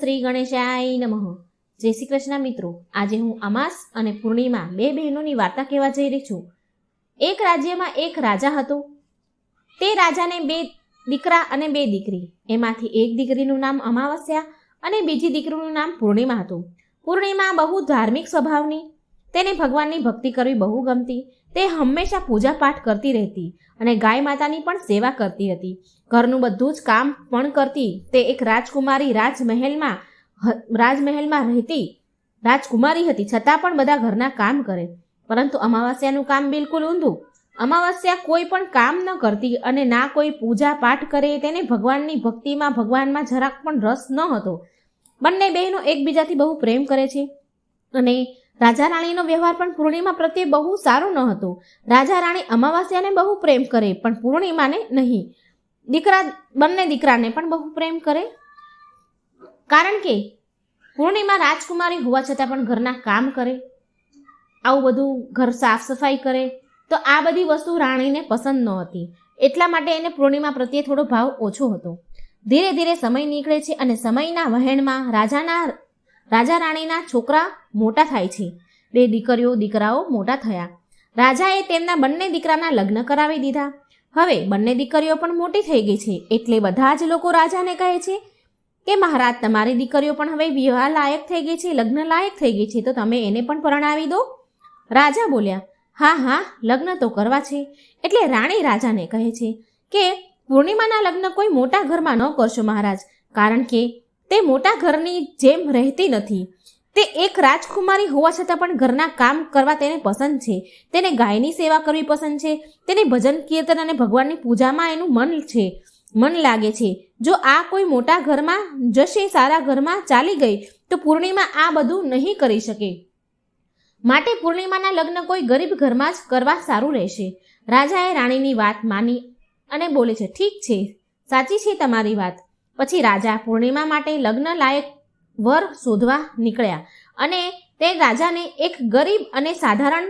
શ્રી ગણેશાય નમઃ. જય શ્રી કૃષ્ણ મિત્રો. આજે હું અમાસ અને પૂર્ણિમા બે બહેનોની વાર્તા કહેવા જઈ રહી છું. એક રાજ્યમાં એક રાજા હતો. તે રાજાને બે દીકરા અને બે દીકરી. એમાંથી એક દીકરીનું નામ અમાવસ્યા અને બીજી દીકરીનું નામ પૂર્ણિમા હતું. પૂર્ણિમા બહુ ધાર્મિક સ્વભાવની તેને ભગવાનની ભક્તિ કરવી બહુ ગમતી. તે હંમેશા પૂજાપાઠ કરતી રહેતી અને ગાય માતાની પણ સેવા કરતી હતી. ઘરનું બધું જ કામ પણ કરતી. તે એક રાજકુમારી રાજમહેલમાં રાજમહેલમાં રહેતી. રાજકુમારી હતી, છતાં પણ બધા ઘરના કામ કરે. પરંતુ અમાવાસ્યાનું કામ બિલકુલ ઊંધું. અમાવાસ્યા કોઈ પણ કામ ન કરતી અને ના કોઈ પૂજા પાઠ કરે તેને ભગવાનની ભક્તિમાં, ભગવાનમાં જરાક પણ રસ ન હતો. બંને બહેનો એકબીજાથી બહુ પ્રેમ કરે છે અને રાજા રાણીનો વ્યવહાર પણ પૂર્ણિમા પ્રત્યે બહુ સારો ન હતો. રાજા રાણી અમાવાસ્યાને બહુ પ્રેમ કરે, પણ પૂર્ણિમાને નહીં. દીકરા, બંને દીકરાને પણ બહુ પ્રેમ કરે. કારણ કે પૂર્ણિમા રાજકુમારી હોવા છતાં પણ ઘરના કામ કરે. આવું બધું ઘર સાફ સફાઈ કરે. તો આ બધી વસ્તુ રાણીને પસંદ ન હતી. એટલા માટે એને પૂર્ણિમા પ્રત્યે થોડો ભાવ ઓછો હતો. ધીરે ધીરે સમય નીકળે છે અને સમયના વહેણમાં રાજાના રાજા રાણીના છોકરા મોટા થાય છે. બે દીકરીઓ, દીકરાઓ મોટા થયા. રાજાએ તેમના બંને દીકરાના લગ્ન કરાવી દીધા. હવે બંને દીકરીઓ પણ મોટી થઈ ગઈ છે. એટલે બધા જ લોકો રાજાને કહે છે કે, મહારાજ, તમારી દીકરીઓ પણ હવે વિવાહ લાયક થઈ ગઈ છે, લગ્ન લાયક થઈ ગઈ છે, તો તમે એને પણ પરણાવી દો. રાજા બોલ્યા, હા હા, લગ્ન તો કરવા છે. એટલે રાણી રાજાને કહે છે કે, પૂર્ણિમાના લગ્ન કોઈ મોટા ઘરમાં ન કરશો મહારાજ, કારણ કે તે મોટા ઘરની જેમ રહેતી નથી. તે એક રાજકુમારી હોવા છતાં પણ ઘરના કામ કરવા તેને પસંદ છે. તેને ગાયની સેવા કરવી પસંદ છે. તેને ભજન કીર્તન અને ભગવાનની પૂજામાં એનું મન છે. મન લાગે છે. જો આ કોઈ મોટા ઘરમાં જશે, સારા ઘરમાં ચાલી ગઈ, તો પૂર્ણિમા આ બધું નહીં કરી શકે. માટે પૂર્ણિમાના લગ્ન કોઈ ગરીબ ઘરમાં જ કરવા સારું રહેશે. રાજાએ રાણીની વાત માની અને બોલે છે, ઠીક છે. સાચી છે તમારી વાત. પછી રાજા પૂર્ણિમા માટે લગ્ન લાયક વર શોધવા નીકળ્યા. અને તે રાજાને એક ગરીબ અને સાધારણ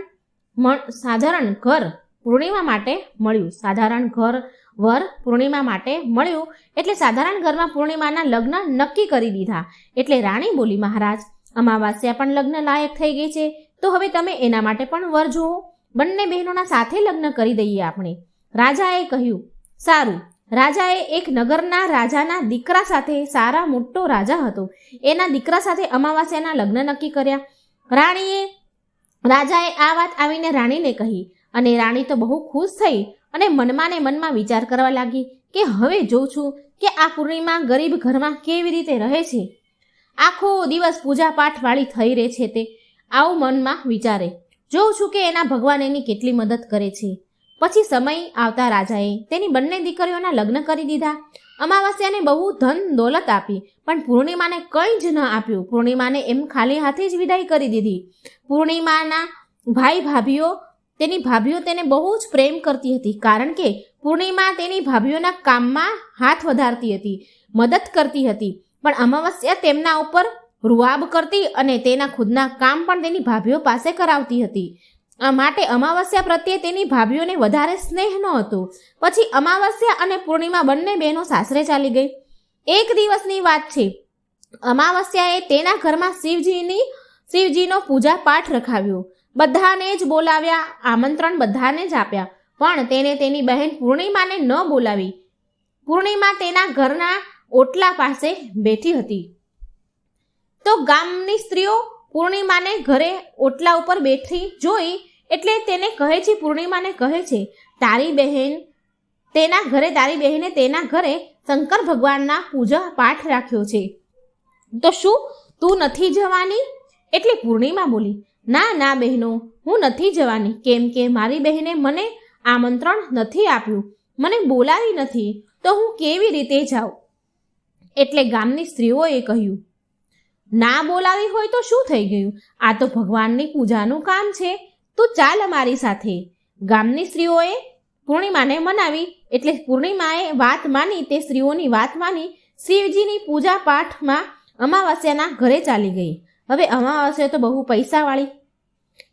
સાધારણ ઘર પૂર્ણિમા માટે મળ્યું. સાધારણ ઘર, વર પૂર્ણિમા માટે મળ્યું. એટલે સાધારણ ઘરમાં પૂર્ણિમાના લગ્ન નક્કી કરી દીધા. એટલે રાણી બોલી, મહારાજ, અમાવાસ્યા પણ લગ્ન લાયક થઈ ગઈ છે. તો હવે તમે એના માટે પણ વર જુઓ. બંને બહેનોના સાથે લગ્ન કરી દઈએ આપણે. રાજાએ કહ્યું, સારું. રાજાએ એક નગરના રાજાના દીકરા સાથે સારા મોટો રાજા હતો. એના દીકરા સાથે અમાવાસ્યાના લગ્ન નક્કી કર્યા. રાણીએ, રાજાએ આ વાત આવીને રાણીને કહી અને રાણી તો બહુ ખુશ થઈ અને મનમાં ને મનમાં વિચાર કરવા લાગી કે હવે જોઉં છું કે આ પૂર્ણિમા ગરીબ ઘરમાં કેવી રીતે રહે છે. આખો દિવસ પૂજાપાઠવાળી થઈ રહે છે તે. આવું મનમાં વિચારે. જોઉં છું કે એના ભગવાન એની કેટલી મદદ કરે છે. પછી સમય આવતા રાજાએ તેની બંને દીકરીઓના લગ્ન કરી દીધા. અમાવાસ્યાને બહુ ધન દોલત આપી, પણ પૂર્ણિમાને કંઈ જ ન આપ્યું. પૂર્ણિમાને એમ ખાલી હાથે જ વિદાય કરી દીધી. પૂર્ણિમાના ભાઈ ભાભીઓ, તેની ભાભીઓ તેને બહુ જ પ્રેમ કરતી હતી, કારણ કે પૂર્ણિમા તેની ભાભીઓના કામમાં હાથ વધારતી હતી, મદદ કરતી હતી. પણ અમાવસ્યા તેમના ઉપર રૂઆબ કરતી અને તેના ખુદના કામ પણ તેની ભાભીઓ પાસે કરાવતી હતી. માટે અમાવસ્યા પ્રત્યે તેની ભાભીઓને વધારે સ્નેહ નહોતો. પછી અમાવસ્યા અને પૂર્ણિમા બંને બહેનો સાસરે ચાલી ગઈ. એક દિવસની વાત છે. અમાવસ્યાએ તેના ઘરમાં શિવજીની, શિવજીનો પૂજા પાઠ રખાવ્યો. બધાને જ બોલાવ્યા, આમંત્રણ બધાને જ આપ્યા. પણ તેને તેની બહેન પૂર્ણિમાને ન બોલાવી. પૂર્ણિમા તેના ઘરના ઓટલા પાસે બેઠી હતી. તો ગામની સ્ત્રીઓ પૂર્ણિમાને ઘરે ઓટલા ઉપર બેઠી જોઈ એટલે તેને કહે છે, પૂર્ણિમાને કહે છે, તારી બહેન તેના ઘરે, તારી બહેને તેના ઘરે શંકર ભગવાનના પૂજા પાઠ રાખ્યો છે. તો શું તું નથી જવાની? એટલે પૂર્ણિમા બોલી, ના ના બહેનો, હું નથી જવાની. કેમ કે મારી બહેને મને આમંત્રણ નથી આપ્યું. મને બોલાવી નથી. તો હું કેવી રીતે જાઉં? એટલે ગામની સ્ત્રીઓએ કહ્યું ના બોલાવી હોય તો શું થઈ ગયું? આ તો ભગવાનની પૂજાનું કામ છે. તું ચાલ અમારી સાથે. ગામની સ્ત્રીઓએ પૂર્ણિમાને મનાવી. એટલે પૂર્ણિમાએ વાત માની, તે સ્ત્રીઓની વાત માની, શિવજીની પૂજા પાઠમાં અમાવસ્યાના ઘરે ચાલી ગઈ. હવે અમાવસ્યા તો બહુ પૈસાવાળી.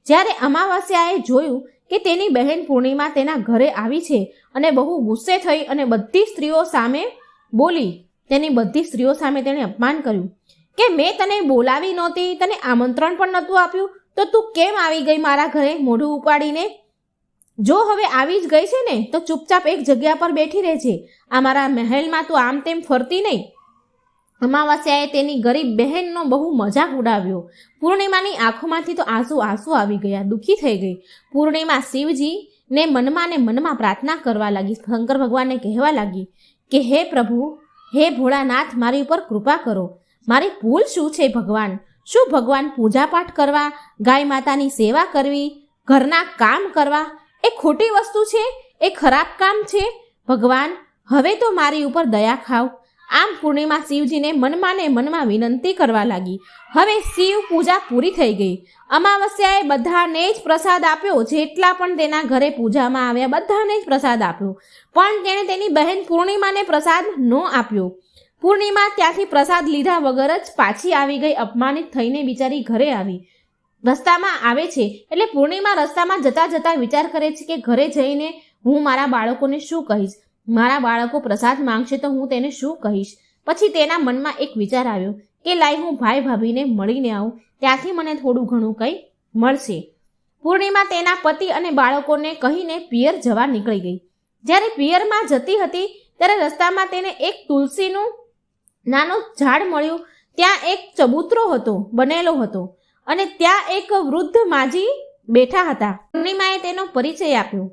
જ્યારે અમાવસ્યાએ જોયું કે તેની બહેન પૂર્ણિમા તેના ઘરે આવી છે અને બહુ ગુસ્સે થઈ અને બધી સ્ત્રીઓ સામે બોલી, તેની બધી સ્ત્રીઓ સામે તેણે અપમાન કર્યું. કે મેં તને બોલાવી નહોતી, તને આમંત્રણ પણ નહોતું આપ્યું, તો તું કેમ આવી ગઈ મારા ઘરે મોઢું ઉપાડીને? જો હવે આવી જ ગઈ છે ને, તો ચૂપચાપ એક જગ્યા પર બેઠી રહેજે. આ મારા મહેલમાં તું આમ તેમ ફરતી નહીં. અમાવાસ્યાએ તેની ગરીબ બહેનનો બહુ મજાક ઉડાવ્યો. પૂર્ણિમાની આંખોમાંથી તો આંસુ આંસુ આવી ગયા, દુઃખી થઈ ગઈ. પૂર્ણિમા શિવજી ને મનમાં ને મનમાં પ્રાર્થના કરવા લાગી, શંકર ભગવાનને કહેવા લાગી કે, હે પ્રભુ, હે ભોળાનાથ, મારી ઉપર કૃપા કરો. મારી ભૂલ શું છે ભગવાન? શું ભગવાન પૂજાપાઠ કરવા, ગાય માતાની સેવા કરવી, ઘરના કામ કરવા એ ખોટી વસ્તુ છે? એ ખરાબ કામ છે? ભગવાન, હવે તો મારી ઉપર દયા ખાવ. આમ પૂર્ણિમા શિવજીને મનમાં ને મનમાં વિનંતી કરવા લાગી. હવે શિવ પૂજા પૂરી થઈ ગઈ. અમાવસ્યાએ બધાને જ પ્રસાદ આપ્યો. જેટલા પણ તેના ઘરે પૂજામાં આવ્યા બધાને જ પ્રસાદ આપ્યો. પણ તેણે તેની બહેન પૂર્ણિમાને પ્રસાદ ન આપ્યો. પૂર્ણિમા ત્યાંથી પ્રસાદ લીધા વગર જ પાછી આવી ગઈ, અપમાનિત થઈને બિચારી ઘરે આવી. રસ્તામાં આવે છે, એટલે પૂર્ણિમા રસ્તામાં જતા જતા વિચાર કરે છે કે ઘરે જઈને હું મારા બાળકોને શું કહીશ? મારા બાળકો પ્રસાદ માંગશે તો હું તેને શું કહીશ? પછી તેના મનમાં એક વિચાર આવ્યો કે લાઈ હું ભાઈ ભાભીને મળીને આવું, ત્યાંથી મને થોડું ઘણું કંઈ મળશે. પૂર્ણિમા તેના પતિ અને બાળકોને કહીને પિયર જવા નીકળી ગઈ. જ્યારે પિયરમાં જતી હતી, ત્યારે રસ્તામાં તેને એક તુલસીનું નાનું ઝાડ મળ્યું, ત્યાં એક ચબૂતરો હતો, બનેલો હતો અને ત્યાં એક વૃદ્ધ માજી બેઠા હતા. પૂર્ણિમાએ તેનો પરિચય આપ્યો.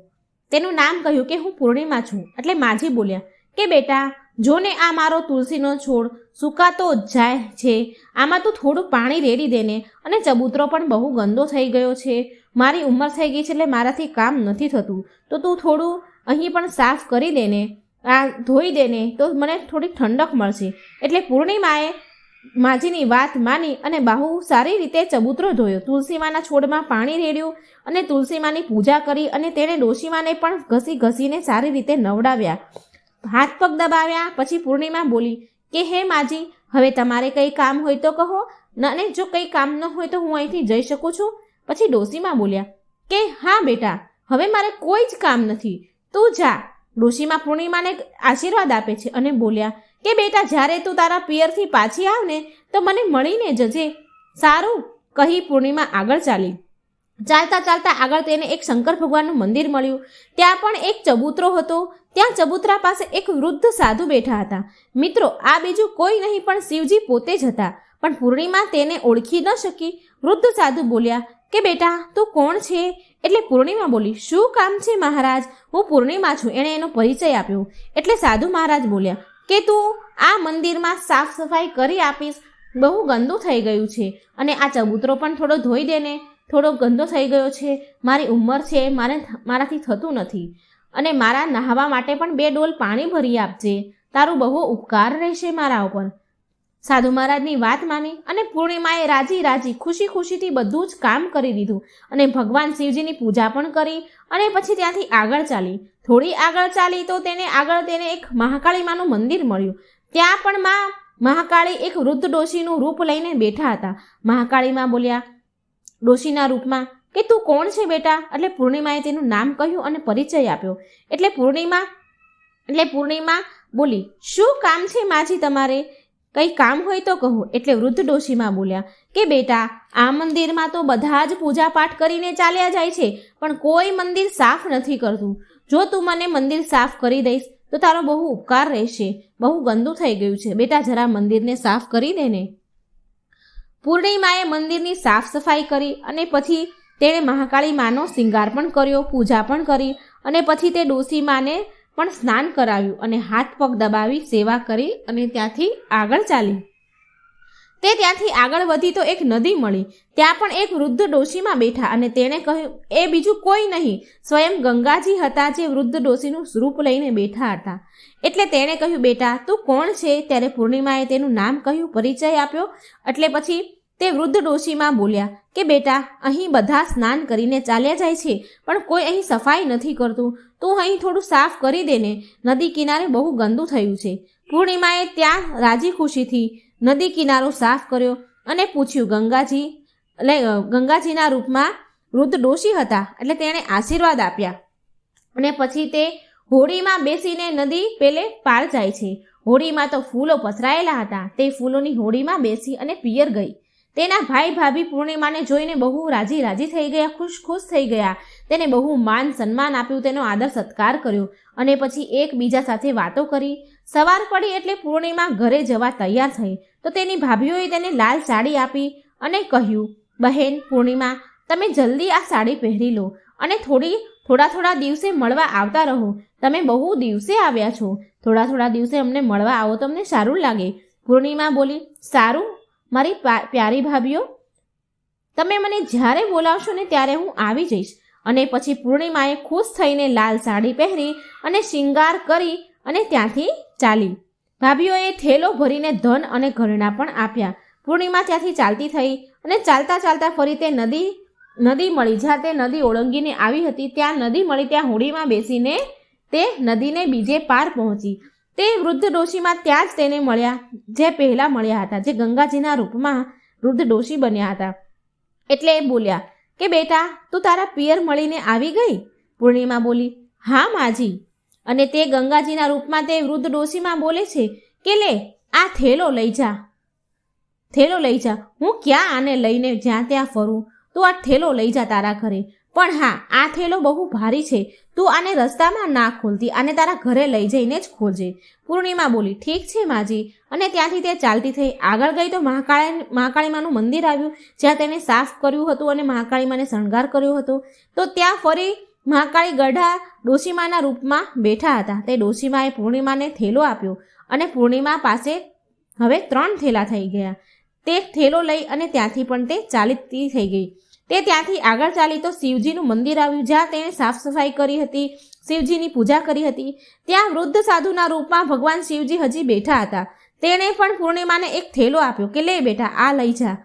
તેનું નામ કહ્યું કે હું પૂર્ણિમા છું. એટલે માજી બોલ્યા કે બેટા જો ને આ મારો તુલસીનો છોડ, સુકાતો જાય છે. આમાં તું થોડું પાણી રેડી દેને અને ચબૂતરો પણ બહુ ગંદો થઈ ગયો છે. મારી ઉંમર થઈ ગઈ છે એટલે મારાથી કામ નથી થતું. તો તું થોડું અહીં પણ સાફ કરી દેને. આ ધોઈ દેને તો મને થોડીક ઠંડક મળશે. એટલે પૂર્ણિમાએ માજીની વાત માની અને બહુ સારી રીતે ચબૂતરો ધોયો. તુલસીમાના છોડમાં પાણી રેડ્યું અને તુલસીમાની પૂજા કરી અને તેણે ડોશીમાને પણ ઘસી ઘસીને સારી રીતે નવડાવ્યા. હાથ પગ દબાવ્યા, પછી પૂર્ણિમા બોલી, કે હે માજી, હવે તમારે કંઈ કામ હોય તો કહો. ન- અને જો કંઈ કામ ન હોય તો હું અહીંથી જઈ શકું છું. પછી ડોશીમા બોલ્યા, કે હા બેટા, હવે મારે કોઈ જ કામ નથી. તું જા. ડોશીમા પૂર્ણિમાને આશીર્વાદ આપે છે અને બોલ્યા, કે બેટા, જ્યારે તું તારા પિયરથી પાછી આવ ને તો મને મળીને જજે. સારું. કહી પૂર્ણિમા આગળ ચાલી. ચાલતા ચાલતા આગળ તેને એક શંકર ભગવાનનું મંદિર મળ્યું. ત્યાં પણ એક ચબૂતરો હતો. ત્યાં ચબૂતરા પાસે એક વૃદ્ધ સાધુ બેઠા હતા. મિત્રો, આ બીજું કોઈ નહીં, પણ શિવજી પોતે જ હતા. પણ પૂર્ણિમા તેને ઓળખી ન શકી. વૃદ્ધ સાધુ બોલ્યા કે બેટા, તું કોણ છે? એટલે પૂર્ણિમા બોલી, શું કામ છે મહારાજ? હું પૂર્ણિમા છું. એણે એનો પરિચય આપ્યો. એટલે સાધુ મહારાજ બોલ્યા, કે તું આ મંદિરમાં સાફ સફાઈ કરી આપીશ. બહુ ગંદુ થઈ ગયું છે. અને આ ચબૂતરો પણ થોડો ધોઈ દેને થોડો ગંદો થઈ ગયો છે. મારી ઉંમર છે. મારે મારાથી થતું નથી. અને મારા નહાવા માટે પણ બે ડોલ પાણી ભરી આપજે. તારું બહુ ઉપકાર રહેશે મારા ઉપર. સાધુ મહારાજની વાત માની અને પૂર્ણિમાએ રાજી રાજી ખુશી ખુશીથી બધું જ કામ કરી દીધું અને ભગવાન શિવજીની પૂજા પણ કરી અને પછી ત્યાંથી આગળ ચાલી. થોડી આગળ ચાલી તો તેને આગળ તેને એક મહાકાળી માનું મંદિર મળ્યું. ત્યાં પણ માં મહાકાળી એક વૃદ્ધ ડોશીનું રૂપ લઈને બેઠા હતા. મહાકાળીમાં બોલ્યા, ડોશીના રૂપમાં કે તું કોણ છે બેટા? એટલે પૂર્ણિમાએ તેનું નામ કહ્યું અને પરિચય આપ્યો. એટલે પૂર્ણિમા એટલે પૂર્ણિમા બોલી, શું કામ છે માજી તમારે? કંઈ કામ હોય તો કહું, એટલે વૃદ્ધ ડોશીમાં બોલ્યા, કે બેટા, આ મંદિરમાં તો બધા જ પૂજા પાઠ કરીને ચાલ્યા જાય છે, પણ કોઈ મંદિર સાફ નથી કરતું. જો તું મને મંદિર સાફ કરી દઈશ, તો તારો બહુ ઉપકાર રહેશે. બહુ ગંદુ થઈ ગયું છે. બેટા, જરા મંદિરને સાફ કરી દે ને પૂર્ણિમાએ મંદિરની સાફ સફાઈ કરી અને પછી તેણે મહાકાળી માનો શિંગાર પણ કર્યો, પૂજા પણ કરી અને પછી તે ડોસી માને પણ સ્નાન કરાવ્યું અને હાથ પગ દબાવી સેવા કરી અને ત્યાંથી આગળ ચાલી. તે ત્યાંથી આગળ વધી તો એક નદી મળી. ત્યાં પણ એક વૃદ્ધ ડોશીમાં બેઠા અને તેણે કહ્યું, એ બીજું કોઈ નહીં. સ્વયં ગંગાજી હતા જે વૃદ્ધ ડોશીનું સ્વરૂપ લઈને બેઠા હતા. એટલે તેણે કહ્યું, બેટા, તું કોણ છે? ત્યારે પૂર્ણિમાએ તેનું નામ કહ્યું, પરિચય આપ્યો. એટલે પછી તે વૃદ્ધ ડોશીમાં બોલ્યા, કે બેટા, અહીં બધા સ્નાન કરીને ચાલ્યા જાય છે, પણ કોઈ અહીં સફાઈ નથી કરતું. તું અહીં થોડું સાફ કરી દે ને નદી કિનારે બહુ ગંદુ થયું છે. પૂર્ણિમાએ ત્યાં રાજી ખુશીથી નદી કિનારો સાફ કર્યો અને પૂછ્યું, ગંગાજી એટલે ગંગાજીના રૂપમાં વૃદ્ધ ડોશી હતા? એટલે તેણે આશીર્વાદ આપ્યા. અને પછી તે હોડીમાં બેસીને નદી પેલે પાર જાય છે. હોડીમાં તો ફૂલો પથરાયેલા હતા. તે ફૂલોની હોડીમાં બેસી અને પિયર ગઈ. તેના ભાઈ ભાભી પૂર્ણિમાને જોઈને બહુ રાજી રાજી થઈ ગયા ખુશ ખુશ થઈ ગયા. તેને બહુ માન સન્માન આપ્યું, તેનો આદર સત્કાર કર્યો અને પછી એકબીજા સાથે વાતો કરી. સવાર પડી એટલે પૂર્ણિમા ઘરે જવા તૈયાર થઈ. તો તેની ભાભીઓએ તેને લાલ સાડી આપી અને કહ્યું, બહેન, પૂર્ણિમા, તમે જલ્દી આ સાડી પહેરી લો અને થોડી, થોડા થોડા દિવસે મળવા આવતા રહો. તમે બહુ દિવસે આવ્યા છો. થોડા થોડા દિવસે અમને મળવા આવો તો અમને સારું લાગે. પૂર્ણિમા બોલી, સારું? મારી પ્યારી ભાભીઓ, તમે મને જ્યારે બોલાવશો ને ત્યારે હું આવી જઈશ. અને પછી પૂર્ણિમાએ ખુશ થઈને લાલ સાડી પહેરી અને શિંગાર કરી અને ત્યાંથી ચાલી. ભાભીઓએ થેલો ભરીને ધન અને ઘરેણાં પણ આપ્યા. પૂર્ણિમા ત્યાંથી ચાલતી થઈ અને ચાલતા ચાલતા ફરી તે નદી નદી મળી. જ્યાં તે નદી ઓળંગીને આવી હતી, ત્યાં નદી મળી, ત્યાં હોડીમાં બેસીને તે નદીને બીજે પાર પહોંચી. તે વૃદ્ધ ડોશીમાં ત્યાં જ તેને મળ્યા, જે પહેલાં મળ્યા હતા, જે ગંગાજીના રૂપમાં વૃદ્ધ ડોશી બન્યા હતા. એટલે એ બોલ્યા કે બેટા, તું તારા પિયર મળીને આવી ગઈ? પૂર્ણિમા બોલી, હા માજી. અને તે ગંગાજીના રૂપમાં તે વૃદ્ધ ડોશીમાં બોલે છે કે, લે, આ થેલો લઈ જા. થેલો લઈ જા? હું ક્યાં આને લઈને જ્યાં ત્યાં ફરું? તું આ થેલો લઈ જા તારા ઘરે. પણ હા, આ થેલો બહુ ભારી છે. તું આને રસ્તામાં ના ખોલતી, આને તારા ઘરે લઈ જઈને જ ખોલજે. પૂર્ણિમા બોલી, ઠીક છે માજી. અને ત્યાંથી તે ચાલતી થઈ. આગળ ગઈ તો મહાકાળી, મહાકાળીમાનું મંદિર આવ્યું, જ્યાં તેને સાફ કર્યું હતું અને મહાકાળીમાને શણગાર કર્યો હતો. તો ત્યાં ફરી મહાકાળી ગઢા ડોશીમાના રૂપમાં બેઠા હતા. તે ડોશીમાએ પૂર્ણિમાને થેલો આપ્યો અને પૂર્ણિમા પાસે હવે ત્રણ થેલા થઈ ગયા. તે થેલો લઈ અને ત્યાંથી પણ તે ચાલીતી થઈ ગઈ. તે ત્યાંથી આગળ ચાલી તો શિવજીનું મંદિર આવ્યું, જ્યાં તેણે સાફ સફાઈ કરી હતી, શિવજીની પૂજા કરી હતી. ત્યાં વૃદ્ધ સાધુના રૂપમાં ભગવાન શિવજી હજી બેઠા હતા. તેણે પણ પૂર્ણિમાને એક થેલો આપ્યો કે, લે બેટા, આ લઈ જા.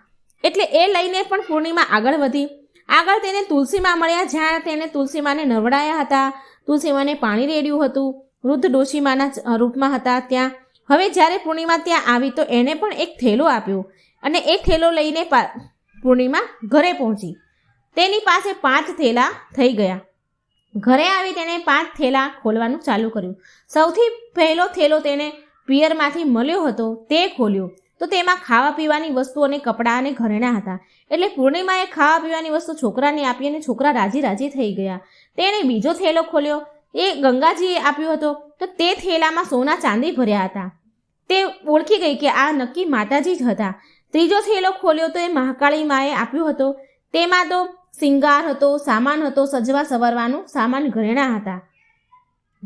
એટલે એ લઈને પણ પૂર્ણિમા આગળ વધી. આગળ તેને તુલસીમાં મળ્યા, જ્યાં તેને તુલસીમાને નવડાયા હતા. તુલસીમાને પાણી રેડ્યું હતું. વૃદ્ધ ડોશીમાના રૂપમાં હતા ત્યાં. હવે જ્યારે પૂર્ણિમા ત્યાં આવી તો એણે પણ એક થેલો આપ્યો. અને એ થેલો લઈને પૂર્ણિમા ઘરે પહોંચી. તેની પાસે પાંચ થેલા થઈ ગયા. ઘરે આવી તેણે પાંચ થેલા ખોલવાનું ચાલુ કર્યું. સૌથી પહેલો થેલો તેણે પિયરમાંથી મળ્યો હતો તે ખોલ્યો. તો તેમાં ખાવા પીવાની વસ્તુ અને કપડાં અને ઘરેણાં હતા. એટલે પૂર્ણિમાએ ખાવા પીવાની વસ્તુ છોકરાને આપી અને છોકરા રાજી રાજી થઈ ગયા. તેણે બીજો થેલો ખોલ્યો. એ ગંગાજીએ આપ્યો હતો. તો તે થેલામાં સોના ચાંદી ભર્યા હતા. તે ઓળખી ગઈ કે આ નક્કી માતાજી જ હતા. ત્રીજો થેલો ખોલ્યો તો એ મહાકાળી માએ આપ્યો હતો. તેમાં તો સિંગાર હતો, સામાન હતો, સજવા સવરવાનું સામાન ઘરેણા હતા.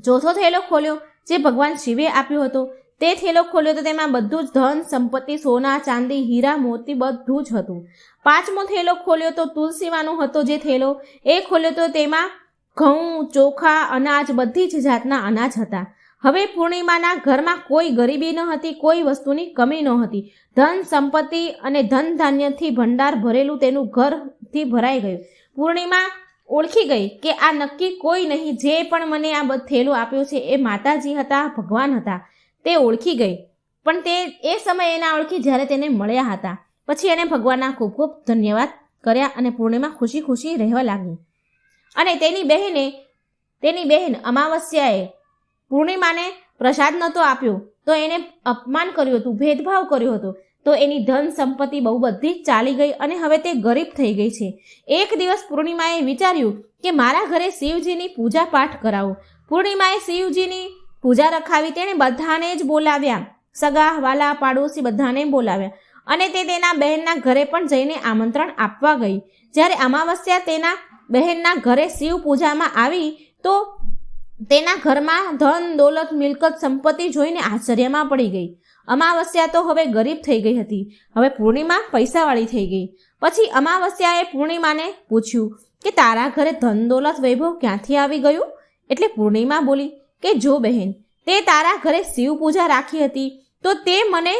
ચોથો થેલો ખોલ્યો જે ભગવાન શિવે આપ્યો હતો. તે થેલો ખોલ્યો તો તેમાં બધું જ ધન, સંપત્તિ, સોના, ચાંદી, હીરા, મોતી બધું જ હતું. પાંચમો થેલો ખોલ્યો તો તુલસીવાનો હતો જે થેલો. એ ખોલ્યો તો તેમાં ઘઉં, ચોખા, અનાજ બધી જ જાતના અનાજ હતા. હવે પૂર્ણિમાના ઘરમાં કોઈ ગરીબી ન હતી, કોઈ વસ્તુની કમી ન હતી. ધન, સંપત્તિ અને ધન ધાન્યથી ભંડાર ભરેલું તેનું ઘરથી ભરાઈ ગયું. પૂર્ણિમા ઓળખી ગઈ કે આ નક્કી કોઈ નહીં, જે પણ મને આ થેલું આપ્યું છે એ માતાજી હતા, ભગવાન હતા. તે ઓળખી ગઈ. પણ તે એ સમયે એના ઓળખી જ્યારે તેને મળ્યા હતા. પછી એને ભગવાનના ખૂબ ખૂબ ધન્યવાદ કર્યા અને પૂર્ણિમા ખુશી ખુશી રહેવા લાગી. અને તેની બહેને, તેની બહેન અમાવસ્યાએ પૂર્ણિમાને પ્રસાદ નહોતો આપ્યો, તો એને અપમાન કર્યું હતું, ભેદભાવ કર્યો હતો. તો એની ધન સંપત્તિ બહુ બધી ચાલી ગઈ અને હવે તે ગરીબ થઈ ગઈ છે. એક દિવસ પૂર્ણિમાએ વિચાર્યું કે મારા ઘરે શિવજીની પૂજા પાઠ કરાવું. પૂર્ણિમાએ શિવજીની પૂજા રખાવી તેણે બધાને જ બોલાવ્યા. સગા, વાલા, પાડોશી બધાને બોલાવ્યા અને તે તેના બહેનના ઘરે પણ જઈને આમંત્રણ આપવા ગઈ. જ્યારે અમાવસ્યા તેના બહેનના ઘરે શિવ પૂજામાં આવી, તો તેના ઘરમાં ધન, દોલત, મિલકત, સંપત્તિ જોઈને આશ્ચર્યમાં પડી ગઈ. અમાવસ્યા તો હવે ગરીબ થઈ ગઈ હતી. હવે પૂર્ણિમા પૈસાવાળી થઈ ગઈ. પછી અમાવસ્યાએ પૂર્ણિમાને પૂછ્યું કે તારા ઘરે ધન, દોલત, વૈભવ ક્યાંથી આવી ગયું? એટલે પૂર્ણિમા બોલી કે જો બહેન, તે તારા ઘરે શિવ પૂજા રાખી હતી, તો તે મને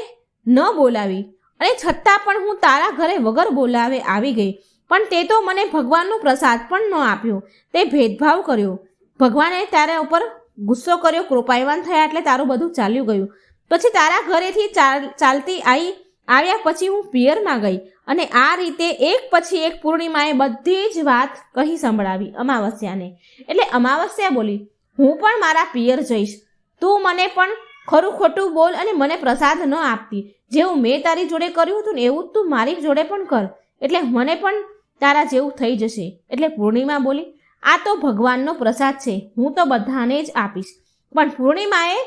ન બોલાવી. અને છતાં પણ હું તારા ઘરે વગર બોલાવે આવી ગઈ. પણ તે તો મને ભગવાનનો પ્રસાદ પણ ન આપ્યો. તે ભેદભાવ કર્યો. ભગવાને તારા ઉપર ગુસ્સો કર્યો, કૃપાયવાન થયા એટલે તારું બધું ચાલ્યું ગયું. પછી તારા ઘરેથી ચાલ, ચાલતી આવી આવ્યા પછી હું પિયરમાં ગઈ અને આ રીતે એક પછી એક પૂર્ણિમાએ બધી જ વાત કહી સંભળાવી અમાવસ્યાને. એટલે અમાવસ્યા બોલી, હું પણ મારા પિયર જઈશ. તું મને પણ ખરું ખોટું બોલ અને મને પ્રસાદ ન આપતી. જેવું મેં તારી જોડે કર્યું હતું ને એવું જ તું મારી જોડે પણ કર. એટલે મને પણ તારા જેવું થઈ જશે. એટલે પૂર્ણિમા બોલી આ તો ભગવાનનો પ્રસાદ છે. હું તો બધાને જ આપીશ. પણ પૂર્ણિમાએ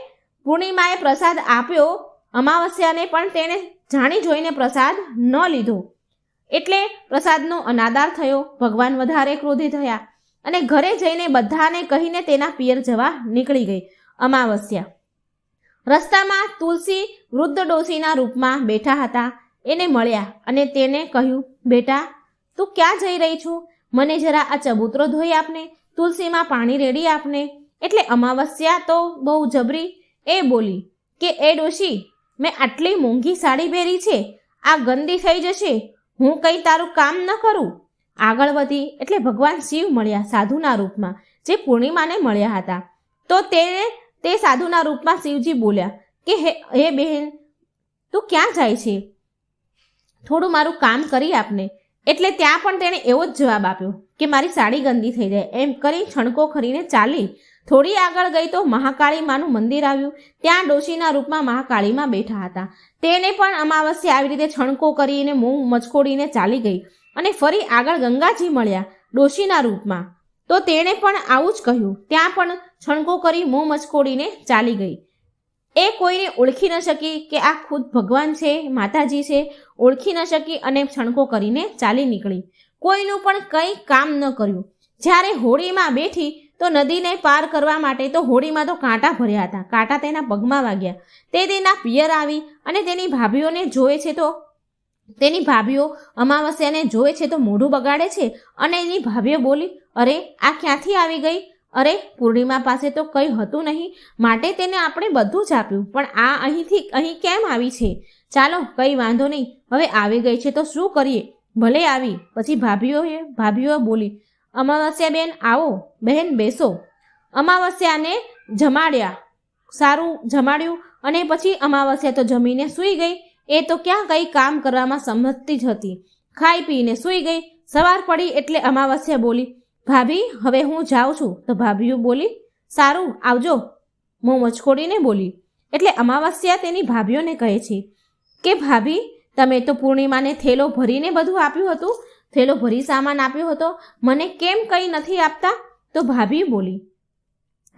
પૂર્ણિમાએ પ્રસાદ આપ્યો, અમાવસ્યાને પણ તેણે જાણી જોઈને પ્રસાદ ન લીધો. એટલે પ્રસાદનો અનાદાર થયો, ભગવાન વધારે ક્રોધી થયા અને ઘરે જઈને બધાને કહીને તેના પિયર જવા નીકળી ગઈ, અમાવસ્યા. રસ્તામાં તુલસી વૃદ્ધ ડોશીના રૂપમાં બેઠા હતા, એને મળ્યા અને તેને કહ્યું, બેટા, તું ક્યાં જઈ રહી છું? મને જરા આ ચબૂતરો ધોઈ આપને, તુલસીમાં પાણી રેડી આપને. એટલે અમાવસ્યા તો બહુ જબરી. એ બોલી, કે એ ડોશી, મેં આટલી મોંઘી સાડી પહેરી છે, આ ગંદી થઈ જશે, હું કંઈ તારું કામ ન કરું? આગળ વધી એટલે ભગવાન શિવ મળ્યા સાધુના રૂપમાં, જે પૂર્ણિમાને મળ્યા હતા. તો તેને તે સાધુના રૂપમાં શિવજી બોલ્યા, કે હે હે બહેન, તું ક્યાં જાય છે? થોડું મારું કામ કરી આપને. એટલે ત્યાં પણ તેણે એવો જ જવાબ આપ્યો કે મારી સાડી ગંદી થઈ જાય. એમ કરી છણકો ખરીને ચાલી. થોડી આગળ ગઈ તો મહાકાળી માનું મંદિર આવ્યું. ત્યાં ડોશીના રૂપમાં મહાકાળીમાં બેઠા હતા. તેને પણ અમાવસ્યા આવી રીતે છણકો કરીને મોં મચકોડીને ચાલી ગઈ અને ફરી આગળ ગંગાજી મળ્યા ડોશીના રૂપમાં. તો તેણે પણ આવું જ કહ્યું. ત્યાં પણ છણકો કરી મોં મચકોડીને ચાલી ગઈ. એ કોઈને ઓળખી ન શકી કે આ ખુદ ભગવાન છે, માતાજી છે, ઓળખી ન શકી અને છણકો કરીને ચાલી નીકળી. કોઈનું પણ કંઈ કામ ન કર્યું. જ્યારે હોળીમાં બેઠી તો નદીને પાર કરવા માટે તો હોળીમાં તો કાંટા ભર્યા હતા. કાંટા તેના પગમાં વાગ્યા. તે તેના પિયર આવી અને તેની ભાભીઓને જોવે છે તો તેની ભાભીઓ અમાવસ્યાને જોવે છે તો મોઢું બગાડે છે અને એની ભાભીઓ બોલી, અરે, આ ક્યાંથી આવી ગઈ? અરે, પૂર્ણિમા પાસે તો કંઈ હતું નહીં. માટે તેને આપણે બધું જ આપ્યું. પણ આ અહીંથી, અહીં કેમ આવી છે? ચાલો, કંઈ વાંધો નહીં. હવે આવી ગઈ છે તો શું કરીએ? ભલે આવી. પછી ભાભીઓએ, ભાભીઓ બોલી, અમાવસ્યા બેન, આવો. બહેન બેસો. અમાવસ્યાને જમાડ્યા. સારું જમાડ્યું અને પછી અમાવસ્યા તો જમીને સૂઈ ગઈ. એ તો ક્યાં કંઈ કામ કરવામાં સમજતી જ હતી. ખાઈ પીને સૂઈ ગઈ. સવાર પડી એટલે અમાવસ્યા બોલી ભાભી, હવે હું જાઉં છું. તો ભાભીઓ બોલી, સારું, આવજો. મોં મચકોડીને બોલી, એટલે અમાવસ્યા તેની ભાભીઓને કહે છે કે, ભાભી, તમે તો પૂર્ણિમાને થેલો ભરીને બધું આપ્યું હતું. થેલો ભરી સામાન આપ્યો હતો. મને કેમ કંઈ નથી આપતા? તો ભાભી બોલી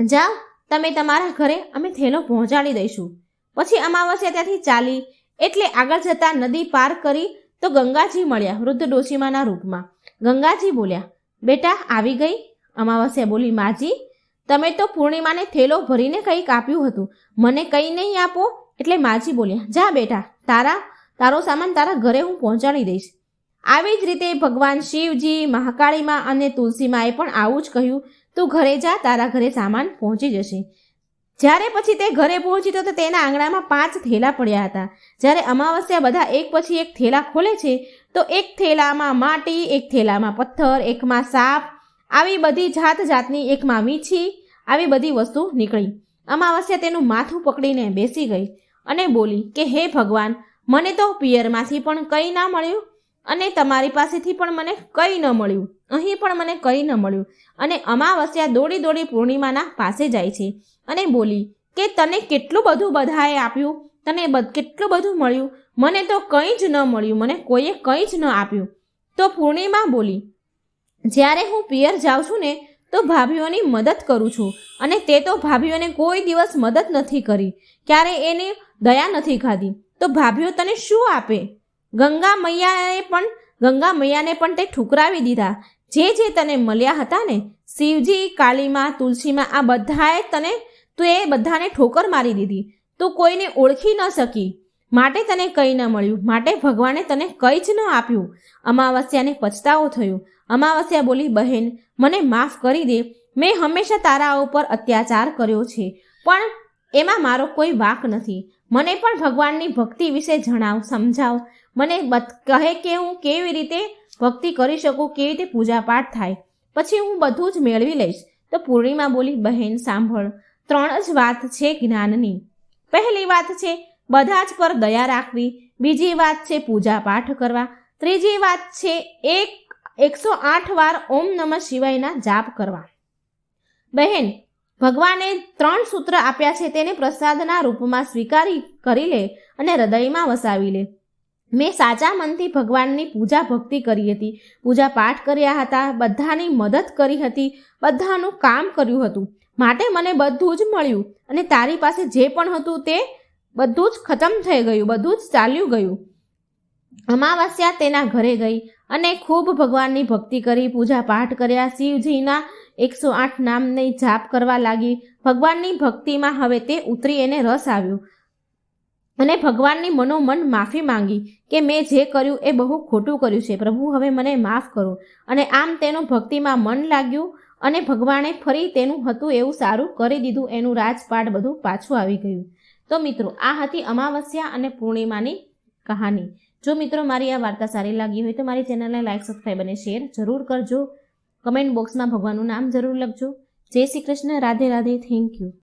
જાઓ તમે તમારા ઘરે અમે થેલો પહોંચાડી દઈશું. પછી અમાવસ્યા ત્યાંથી ચાલી, એટલે આગળ જતા નદી પાર કરી તો ગંગાજી મળ્યા વૃદ્ધ ડોશીમાના રૂપમાં. ગંગાજી બોલ્યા બેટા, આવી ગઈ? અમાવસ્યા બોલી, માજી, તમે તો પૂર્ણિમાને થેલો ભરીને કંઈક આપ્યું હતું. મને કંઈ નહીં આપો. એટલે માજી બોલ્યા, જા બેટા, તારા, તારો સામાન તારા ઘરે હું પહોંચાડી દઈશ. આવી જ રીતે ભગવાન શિવજી મહાકાળીમાં અને તુલસીમાએ પણ આવું જ કહ્યું, તું ઘરે જા, તારા ઘરે સામાન પહોંચી જશે. જ્યારે પછી તે ઘરે પહોંચી તો તેના આંગણામાં પાંચ થેલા પડ્યા હતા. જ્યારે અમાવસ્યા બધા એક પછી એક થેલા ખોલે છે તો એક થેલામાં માટી, એક થેલામાં પથ્થર, એકમાં સાપ, આવી બધી જાત જાતની, એકમાં વીછી આવી બધી વસ્તુ નીકળી. અમાવસ્યા તેનું માથું પકડીને બેસી ગઈ અને બોલી, કે હે ભગવાન, મને તો પિયરમાંથી પણ કંઈ ના મળ્યું અને તમારી પાસેથી પણ મને કંઈ ન મળ્યું. અહીં પણ મને કંઈ ન મળ્યું. અને અમાવસ્યા દોડી દોડી પૂર્ણિમાના પાસે જાય છે. અને બોલી, કે તને કેટલું બધું બધાએ આપ્યું? તને કેટલું બધું મળ્યું? મને તો કંઈ જ ન મળ્યું. મને કોઈએ કંઈ જ ન આપ્યું. તો પૂર્ણિમા બોલી, જ્યારે હું પિયર જાઉં છું ને, તો ભાભીઓની મદદ કરું છું. અને તે તો ભાભીઓને કોઈ દિવસ મદદ નથી કરી. ક્યારે એને દયા નથી ખાધી. તો ભાભીઓ તને શું આપે? ગંગા મૈયાએ પણ, ગંગા મૈયાને પણ તે ઠુકરાવી દીધા. જે જે તને મળ્યા હતા ને, શિવજી કાળીમાં તુલસીમાં, આ બધાએ તને, તું એ બધાને ઠોકર મારી દીધી. તું કોઈને ઓળખી ન શકી. માટે તને કંઈ ન મળ્યું. માટે ભગવાને તને કંઈ જ ન આપ્યું. અમાવસ્યાને પછતાવો થયો. અમાવસ્યા બોલી, બહેન, મને માફ કરી દે. મેં હંમેશા તારા ઉપર અત્યાચાર કર્યો છે. પણ એમાં મારો કોઈ વાક નથી. મને પણ ભગવાનની ભક્તિ વિશે જણાવ, સમજાવ. મને કહે કે હું કેવી રીતે ભક્તિ કરી શકું, કેવી રીતે પૂજાપાઠ થાય. પછી હું બધું જ મેળવી લઈશ. તો પૂર્ણિમા બોલી, બહેન, સાંભળ. ત્રણ જ વાત છે જ્ઞાનની. પહેલી વાત છે, બધા જ પર દયા રાખવી. બીજી વાત છે, પૂજા પાઠ કરવા. ત્રીજી વાત છે, એક, એકસો આઠ વાર ઓમ નમઃ શિવાયના જાપ કરવા. બહેન, ભગવાને ત્રણ સૂત્ર આપ્યા છે, તેને પ્રસાદના રૂપમાં સ્વીકારી, કરી લે અને હૃદયમાં વસાવી લે. મેં સાચા મનથી ભગવાનની પૂજા ભક્તિ કરી હતી. પૂજા પાઠ કર્યા હતા, બધાની મદદ કરી હતી, બધાનું કામ કર્યું હતું. માટે મને બધું જ મળ્યું અને તારી પાસે જે પણ હતું તે બધું જ ખતમ થઈ ગયું, બધું જ ચાલ્યું ગયું. અમાવસ્યા તેના ઘરે ગઈ અને ખૂબ ભગવાનની ભક્તિ કરી, પૂજા પાઠ કર્યા. શિવજીના એકસો આઠ નામને જાપ કરવા લાગી. ભગવાનની ભક્તિમાં હવે તે ઉતરી એને રસ આવ્યો અને ભગવાનની મનોમન માફી માંગી કે મેં જે કર્યું એ બહુ ખોટું કર્યું છે. પ્રભુ, હવે મને માફ કરો. અને આમ તેનું ભક્તિમાં મન લાગ્યું અને ભગવાને ફરી તેનું હતું એવું સારું કરી દીધું, એનું રાજપાટ બધું પાછું આવી ગયું. તો મિત્રો, આ હતી અમાવસ્યા અને પૂર્ણિમાની કહાની. જો મિત્રો મારી આ વાર્તા સારી લાગી હોય તો મારી ચેનલને લાઇક સબસ્ક્રાઈબ અને શેર જરૂર કરજો. કમેન્ટ બોક્સમાં ભગવાનનું નામ જરૂર લખજો. જય શ્રી કૃષ્ણ. રાધે રાધે. Thank you.